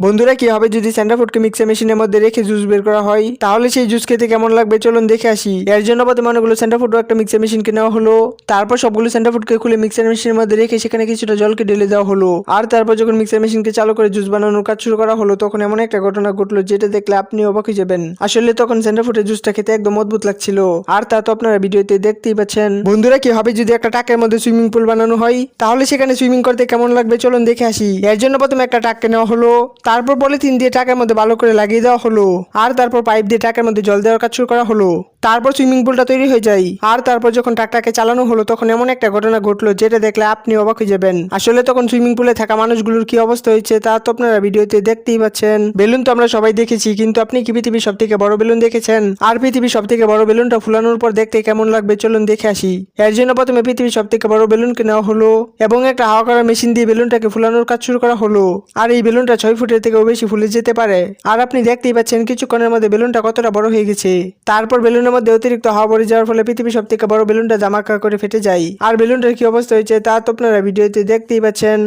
বন্ধুরা কি হবে যদি স্যান্ডাফুডকে মিক্সার মেশিনের মধ্যে রেখে জুস বের করা হয়, তাহলে সেই জুস খেতে কেমন লাগবে? চলুন দেখে আসি। এর জন্য প্রথমে অনেকগুলো স্যান্ডাফুড একটা মিক্সার মেশিন নেওয়া হলো। তারপর সবগুলো স্যান্ডাফুডকে খুলে মিক্সার মেশিনের মধ্যে রেখে সেখানে কিছুটা জলকে ঢেলে দেওয়া হলো। আর তারপর যখন মিক্সার মেশিনকে চালু করে জুস বানানোর কাজ শুরু করা হলো, তখন এমন একটা ঘটনা ঘটলো যেটা দেখলে আপনি অবাক হয়ে যাবেন। আসলে তখন স্যান্ডাফুডের জুসটা খেতে একদম অদ্ভুত লাগছিল। আর তা তো আপনারা ভিডিওতে দেখতেই পাচ্ছেন। বন্ধুরা কি হবে যদি একটা টাকের মধ্যে সুইমিং পুল বানানো হয়, তাহলে সেখানে সুইমিং করতে কেমন লাগবে? চলুন দেখে আসি। এর জন্য প্রথমে একটা টাককে নেওয়া হলো। তারপর পলিথিন দিয়ে ট্রাকের মধ্যে ভালো করে লাগিয়ে দেওয়া হলো। আর তারপর পাইপ দিয়ে ট্রাকের মধ্যে জল দেওয়ার কাজ শুরু করা হলো। তারপর সুইমিং পুলটা তৈরি হয়ে যায়। আর তারপর যখন টাকটাকে চালানো হলো, তখন এমন একটা ঘটনা ঘটলো যেটা দেখলে আপনি অবাক হয়ে যাবেন। আসলে তখন সুইমিং পুলে থাকা মানুষগুলোর কি অবস্থা হয়েছে তা তো আপনারা ভিডিওতে দেখতেই পাচ্ছেন। বেলুন তো আমরা সবাই দেখেছি, কিন্তু আপনি কি পৃথিবীর সব থেকে বড় বেলুন দেখেছেন? আর পৃথিবীর সব থেকে বড় বেলুনটা ফুলানোর পর দেখতে কেমন লাগবে চলুন দেখে আসি। এর জন্য প্রথমে পৃথিবীর সব থেকে বড় বেলুনকে নেওয়া হলো এবং একটা হাওয়া করার মেশিন দিয়ে বেলুনটাকে ফুলানোর কাজ শুরু করা হলো। আর এই বেলুনটা ছয় ফুটের থেকেও বেশি ফুলে যেতে পারে। আর আপনি দেখতেই পাচ্ছেন কিছুক্ষণের মধ্যে বেলুনটা কতটা বড় হয়ে গেছে। তারপর বেলুনের মধ্যে অতিরিক্ত হাওয়া ভরে যাওয়ার ফলে পৃথিবীর সব থেকে বড় বেলুনটা জামাকা করে ফেটে যায়। আর বেলুনটার কি অবস্থা হয়েছে তা তো আপনারা ভিডিওতে দেখতেই পাচ্ছেন।